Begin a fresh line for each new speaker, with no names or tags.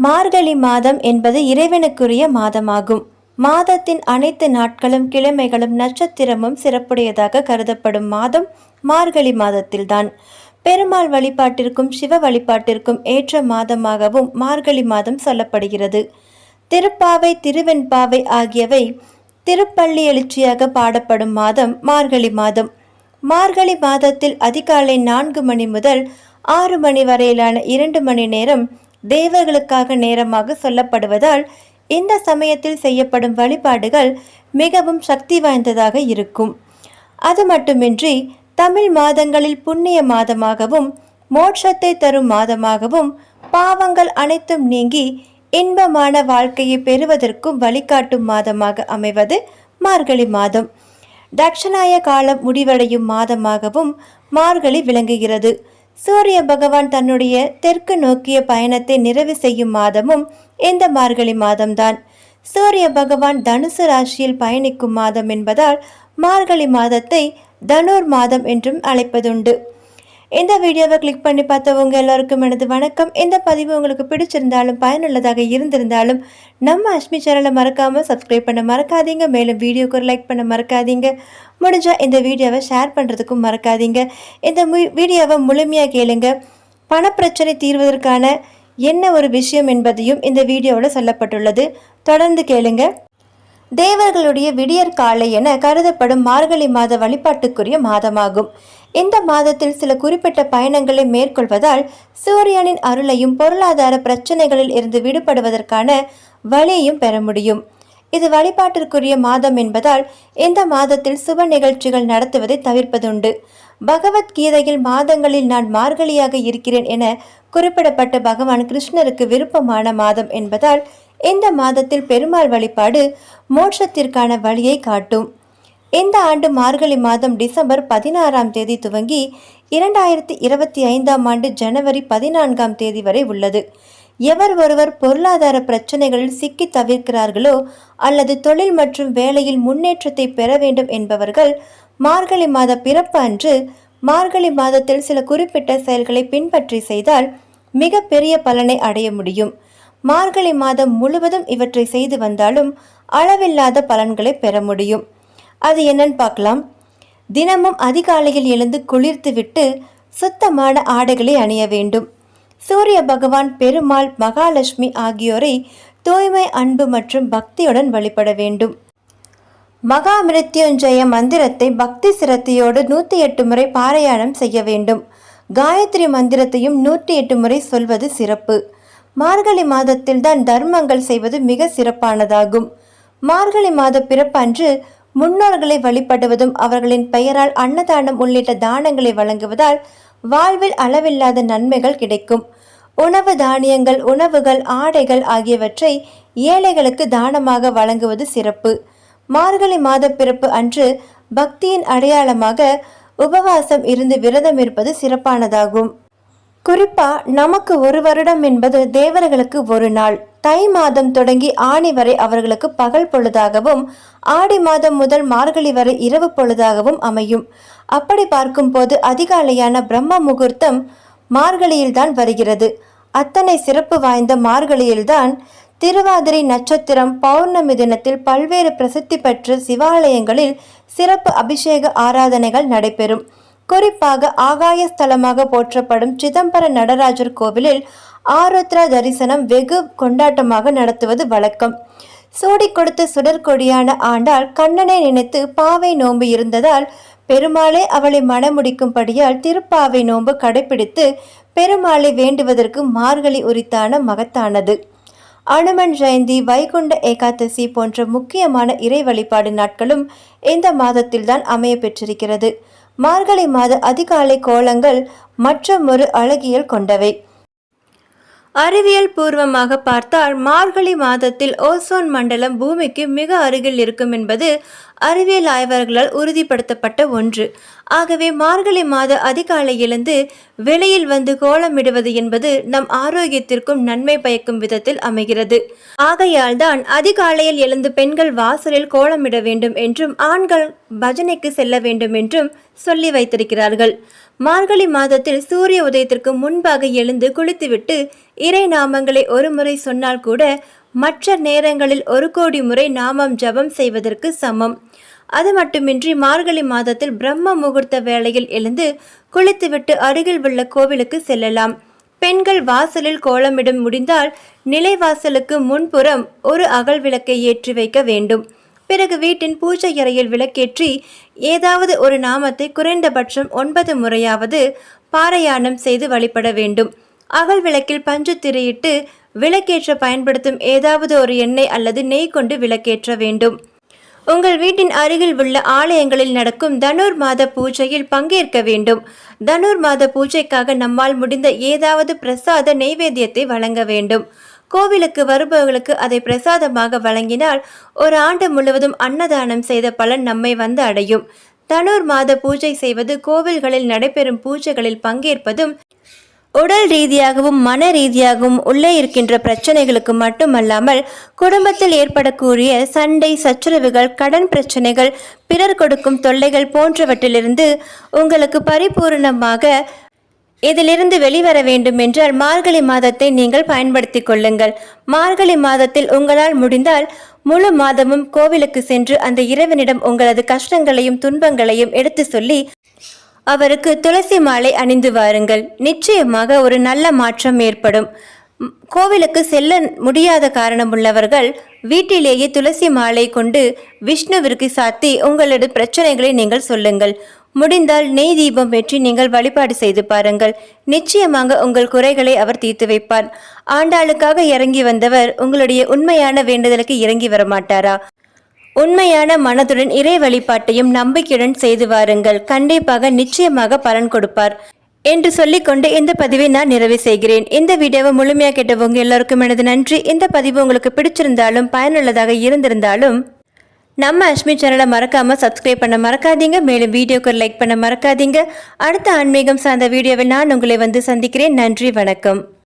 மார்கழி மாதம் என்பது இறைவனுக்குரிய மாதமாகும். மாதத்தின் அனைத்து நாட்களும் கிழமைகளும் நட்சத்திரமும் சிறப்புடையதாக கருதப்படும் மாதம் மார்கழி மாதத்தில்தான். பெருமாள் வழிபாட்டிற்கும் சிவ வழிபாட்டிற்கும் ஏற்ற மாதமாகவும் மார்கழி மாதம் சொல்லப்படுகிறது. திருப்பாவை திருவெண்பாவை ஆகியவை திருப்பள்ளி எழுச்சியாக பாடப்படும் மாதம் மார்கழி மாதம். மார்கழி மாதத்தில் அதிகாலை நான்கு மணி முதல் ஆறு மணி வரையிலான இரண்டு மணி நேரம் தேவர்களுக்காக நேரமாக சொல்லப்படுவதால் இந்த சமயத்தில் செய்யப்படும் வழிபாடுகள் மிகவும் சக்தி வாய்ந்ததாக இருக்கும். அது மட்டுமின்றி தமிழ் மாதங்களில் புண்ணிய மாதமாகவும் மோட்சத்தை தரும் மாதமாகவும் பாவங்கள் அனைத்தும் நீங்கி இன்பமான வாழ்க்கையை பெறுவதற்கும் வழிகாட்டும் மாதமாக அமைவது மார்கழி மாதம். தட்சணாய காலம் முடிவடையும் மாதமாகவும் மார்கழி விளங்குகிறது. சூரிய பகவான் தன்னுடைய தெற்கு நோக்கிய பயணத்தை நிறைவு செய்யும் மாதமும் இந்த மார்கழி மாதம்தான். சூரிய பகவான் தனுசு ராசியில் பயணிக்கும் மாதம் என்பதால் மார்கழி மாதத்தை தனுர் மாதம் என்றும் அழைப்பதுண்டு. இந்த வீடியோவை கிளிக் பண்ணி பார்த்தவங்க எல்லாருக்கும் எனது வணக்கம். இந்த பதிவு உங்களுக்கு பிடிச்சிருந்தாலும் பயனுள்ளதாக இருந்திருந்தாலும் நம்ம அஷ்மி சேனலை மறக்காமல் சப்ஸ்கிரைப் பண்ண மறக்காதீங்க. மேலும் வீடியோக்கு ஒரு லைக் பண்ண மறக்காதீங்க. முடிஞ்சால் இந்த வீடியோவை ஷேர் பண்ணுறதுக்கும் மறக்காதீங்க. இந்த மு- வீடியோவை முழுமையாக கேளுங்க. பணப்பிரச்சனை தீர்வதற்கான என்ன ஒரு விஷயம் என்பதையும் இந்த வீடியோவில் சொல்லப்பட்டுள்ளது. தொடர்ந்து கேளுங்க. தேவர்களுடைய விடியற் காலை என கருதப்படும் மார்கழி மாத வழிபாட்டுக்குரிய மாதமாகும். இந்த மாதத்தில் சில குறிப்பிட்ட பயணங்களை மேற்கொள்வதால் சூரியனின் அருளையும் பொருளாதார பிரச்சனைகளில் இருந்து விடுபடுவதற்கான வழியையும் பெற முடியும். இது வழிபாட்டிற்குரிய மாதம் என்பதால் இந்த மாதத்தில் சுப நிகழ்ச்சிகள் நடத்துவதை தவிர்ப்பதுண்டு. பகவத்கீதையில் மாதங்களில் நான் மார்கழியாக இருக்கிறேன் என குறிப்பிடப்பட்ட பகவான் கிருஷ்ணருக்கு விருப்பமான மாதம் என்பதால் இந்த மாதத்தில் பெருமாள் வழிபாடு மோட்சத்திற்கான வழியை காட்டும். இந்த ஆண்டு மார்கழி மாதம் டிசம்பர் பதினாறாம் தேதி துவங்கி இரண்டாயிரத்தி இருபத்தி ஐந்தாம் ஆண்டு ஜனவரி பதினான்காம் தேதி வரை உள்ளது. எவர் ஒருவர் பொருளாதார பிரச்சனைகளில் சிக்கி தவிர்க்கிறார்களோ அல்லது தொழில் மற்றும் வேலையில் முன்னேற்றத்தை பெற வேண்டும் என்பவர்கள் மார்கழி மாத பிறப்பு அன்று மார்கழி மாதத்தில் சில குறிப்பிட்ட செயல்களை பின்பற்றி செய்தால் மிக பெரிய பலனை அடைய முடியும். மார்கழி மாதம் முழுவதும் இவற்றை செய்து வந்தாலும் அளவில்லாத பலன்களை பெற முடியும். அது என்னன்னு பார்க்கலாம். தினமும் அதிகாலையில் எழுந்து குளிர்த்துவிட்டு சுத்தமான ஆடைகளை அணிய வேண்டும். சூரிய பகவான் பெருமாள் மகாலட்சுமி ஆகியோரை தூய்மை அன்பு மற்றும் பக்தியுடன் வழிபட வேண்டும். மகா மிருத்யுஞ்சய மந்திரத்தை பக்தி சிரத்தையோடு நூற்றி எட்டு முறை பாராயணம் செய்ய வேண்டும். காயத்ரி மந்திரத்தையும் நூற்றி எட்டு முறை சொல்வது சிறப்பு. மார்கழி மாதத்தில் தான் தர்மங்கள் செய்வது மிக சிறப்பானதாகும். மார்கழி மாத பிறப்பன்று முன்னோர்களை வழிபடுவதும் அவர்களின் பெயரால் அன்னதானம் உள்ளிட்ட தானங்களை வழங்குவதால் வாழ்வில் அளவில்லாத நன்மைகள் கிடைக்கும். உணவு தானியங்கள் உணவுகள் ஆடைகள் ஆகியவற்றை ஏழைகளுக்கு தானமாக வழங்குவது சிறப்பு. மார்கழி மாத பிறப்பு அன்று பக்தியின் அடையாளமாக உபவாசம் இருந்து விரதம் இருப்பது சிறப்பானதாகும். குறிப்பா நமக்கு ஒரு வருடம் என்பது தேவர்களுக்கு ஒரு நாள். தை மாதம் தொடங்கி ஆணி வரை அவர்களுக்கு பகல் பொழுதாகவும் ஆடி மாதம் முதல் மார்கழி வரை இரவு பொழுதாகவும் அமையும். அப்படி பார்க்கும்போது அதிகாலையான பிரம்ம முகூர்த்தம் மார்கழியில்தான் வருகிறது. அத்தனை சிறப்பு வாய்ந்த மார்கழியில்தான் திருவாதிரை நட்சத்திரம் பௌர்ணமி தினத்தில் பல்வேறு பிரசித்தி பெற்ற சிவாலயங்களில் சிறப்பு அபிஷேக ஆராதனைகள் நடைபெறும். குறிப்பாக ஆகாய ஸ்தலமாக போற்றப்படும் சிதம்பர நடராஜர் கோவிலில் ஆருத்ரா தரிசனம் வெகு கொண்டாட்டமாக நடத்துவது வழக்கம். சூடி கொடுத்த சுடற்கொடியான ஆண்டாள் கண்ணனை நினைத்து பாவை நோன்பு இருந்ததால் பெருமாளே அவளை மனமுடிக்கும்படியால் திருப்பாவை நோன்பு கடைபிடித்து பெருமாளை வேண்டுவதற்கு மார்கழி உரித்தான மகத்தானது. அனுமன் ஜெயந்தி வைகுண்ட ஏகாதசி போன்ற முக்கியமான இறை வழிபாடு நாட்களும் இந்த மாதத்தில்தான் அமைய பெற்றிருக்கிறது. மார்கழி மாத அதிகாலை கோலங்கள் மற்றும் ஒரு அழகியல் கொண்டவை. அறிவியல் பூர்வமாக பார்த்தால் மார்கழி மாதத்தில் ஓசோன் மண்டலம் பூமிக்கு மிக அருகில் இருக்கும் என்பது அறிவியல் ஆய்வர்களால் உறுதிப்படுத்தப்பட்ட ஒன்று. ஆகவே மார்கழி மாத அதிகாலை எழுந்து வெளியில் வந்து கோலமிடுவது என்பது நம் ஆரோக்கியத்திற்கும் நன்மை பயக்கும் விதத்தில் அமைகிறது. ஆகையால் தான் அதிகாலையில் எழுந்து பெண்கள் வாசலில் கோலமிட வேண்டும் என்றும் ஆண்கள் பஜனைக்கு செல்ல வேண்டும் என்றும் சொல்லி வைத்திருக்கிறார்கள். மார்கழி மாதத்தில் சூரிய உதயத்திற்கு முன்பாக எழுந்து குளித்துவிட்டு இறை நாமங்களை ஒரு முறை சொன்னால் கூட மற்ற நேரங்களில் ஒரு கோடி முறை நாமம் ஜபம் செய்வதற்கு சமம். அது மட்டுமின்றி மார்கழி மாதத்தில் பிரம்ம முகூர்த்த வேளையில் எழுந்து குளித்துவிட்டு அருகில் உள்ள கோவிலுக்கு செல்லலாம். பெண்கள் வாசலில் கோலமிடம் முடிந்தால் நிலைவாசலுக்கு முன்புறம் ஒரு அகல் விளக்கை ஏற்றி வைக்க வேண்டும். பிறகு வீட்டின் பூஜை அறையில் விளக்கேற்றி ஏதாவது ஒரு நாமத்தை குறைந்தபட்சம் ஒன்பது முறையாவது பாராயணம் செய்து வழிபட வேண்டும். அகல் விளக்கில் பஞ்சு திரையிட்டு விளக்கேற்ற பயன்படுத்தும் ஏதாவது ஒரு எண்ணெய் அல்லது நெய் கொண்டு விளக்கேற்ற வேண்டும். உங்கள் வீட்டின் அருகில் உள்ள ஆலயங்களில் நடக்கும் தனுர் மாத பூஜையில் பங்கேற்க வேண்டும். தனுர் மாத பூஜைக்காக நம்மால் முடிந்த ஏதாவது பிரசாத நைவேத்தியத்தை வழங்க வேண்டும். கோவிலுக்கு வருபவர்களுக்கு அதை பிரசாதமாக வழங்கினால் ஒரு ஆண்டு முழுவதும் அன்னதானம் செய்த பலன் நம்மை வந்து அடையும். தனுர் மாத பூஜை செய்வது கோவில்களில் நடைபெறும் பூஜைகளில் பங்கேற்பதும் உடல் ரீதியாகவும் மன ரீதியாகவும் உள்ளே இருக்கின்ற பிரச்சனைகளுக்கு மட்டுமல்லாமல் குடும்பத்தில் ஏற்படக்கூடிய சண்டை சச்சரவுகள் கடன் பிரச்சனைகள் பிறர் கொடுக்கும் தொல்லைகள் போன்றவற்றிலிருந்து உங்களுக்கு பரிபூரணமாக இதிலிருந்து வெளிவர வேண்டும் என்றால் மார்கழி மாதத்தை நீங்கள் பயன்படுத்தி கொள்ளுங்கள். மார்கழி மாதத்தில் உங்களால் முடிந்தால் முழு மாதமும் கோவிலுக்கு சென்று அந்த இறைவனிடம் உங்களது கஷ்டங்களையும் துன்பங்களையும் எடுத்து சொல்லி அவருக்கு துளசி மாலை அணிந்து வாருங்கள். நிச்சயமாக ஒரு நல்ல மாற்றம் ஏற்படும். கோவிலுக்கு செல்ல முடியாத காரணம் உள்ளவர்கள் வீட்டிலேயே துளசி மாலை கொண்டு விஷ்ணுவிற்கு சாத்தி உங்களது பிரச்சனைகளை நீங்கள் சொல்லுங்கள். முடிந்தால் நெய் தீபம் வெற்றி நீங்கள் வழிபாடு செய்து பாருங்கள். நிச்சயமாக உங்கள் குறைகளை அவர் தீர்த்து வைப்பார். ஆண்டாளுக்காக இறங்கி வந்தவர் உங்களுடைய உண்மையான வேண்டுதலுக்கு இறங்கி வர மாட்டாரா உண்மையான மனதுடன் இறை வழிபாட்டையும் நம்பிக்கையுடன் செய்து வாருங்கள். கண்டிப்பாக நிச்சயமாக பலன் கொடுப்பார். என்று சொல்லிக்கொண்டு இந்த பதிவை நான் நிறைவு செய்கிறேன். இந்த வீடியோவை முழுமையாக கேட்டவங்க எல்லாருக்கும் எனது நன்றி. இந்த பதிவு உங்களுக்கு பிடிச்சிருந்தாலும் பயனுள்ளதாக இருந்திருந்தாலும் நம்ம அஷ்மி சேனலை மறக்காமல் சப்ஸ்கிரைப் பண்ண மறக்காதீங்க. மேலும் வீடியோக்கு லைக் பண்ண மறக்காதீங்க. அடுத்த ஆன்மீகம் சார்ந்த வீடியோவில் நான் உங்களை வந்து சந்திக்கிறேன். நன்றி வணக்கம்.